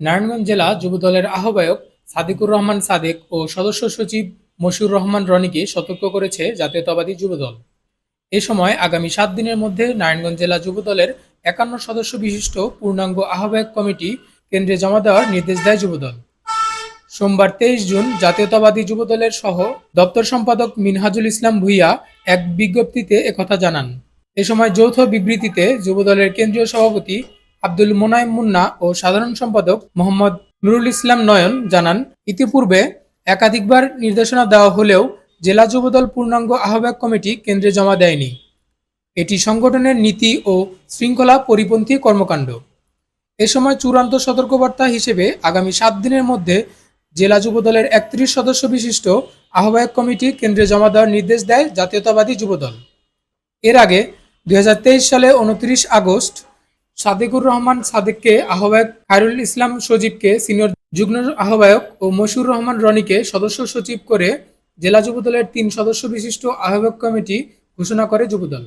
নারায়ণগঞ্জ জেলা যুবদলের আহ্বায়ক সাদিকুর রহমান সাদেক ও সদস্য সচিব মশিউর রহমান রনিকে সতর্ক করেছে জাতীয়তাবাদী যুবদল। এ সময় আগামী সাত দিনের মধ্যে নারায়ণগঞ্জ জেলা যুবদলের একান্ন সদস্য বিশিষ্ট পূর্ণাঙ্গ আহ্বায়ক কমিটি কেন্দ্রে জমা দেওয়ার নির্দেশ দেয় যুবদল। সোমবার তেইশ জুন জাতীয়তাবাদী যুবদলের সহ দপ্তর সম্পাদক মিনহাজুল ইসলাম ভুইয়া এক বিজ্ঞপ্তিতে একথা জানান। এ সময় যৌথ বিবৃতিতে যুবদলের কেন্দ্রীয় সভাপতি আব্দুল মোনায়েম মুন্না ও সাধারণ সম্পাদক মোহাম্মদ নুরুল ইসলাম নয়ন জানান, ইতিপূর্বে একাধিকবার নির্দেশনা দেওয়া হলেও জেলা যুবদল পূর্ণাঙ্গ আহ্বায়ক কমিটি কেন্দ্রে জমা দেয়নি। এটি সংগঠনের নীতি ও শৃঙ্খলা পরিপন্থী কর্মকাণ্ড। এ সময় চূড়ান্ত সতর্কবার্তা হিসেবে আগামী সাত দিনের মধ্যে জেলা যুবদলের একত্রিশ সদস্য বিশিষ্ট আহ্বায়ক কমিটি কেন্দ্রে জমা দেওয়ার নির্দেশ দেয় জাতীয়তাবাদী যুবদল। এর আগে দুই হাজার তেইশ সালে উনত্রিশ আগস্ট সাদেকুর রহমান সাদেককে আহ্বায়ক খায়রুল ইসলাম সজীবকে সিনিয়র যুগ্ম আহ্বায়ক ও মশুর রহমান রনিকে সদস্য সচিব করে জেলা যুবদলের তিন সদস্য বিশিষ্ট আহ্বায়ক কমিটি ঘোষণা করে যুবদল।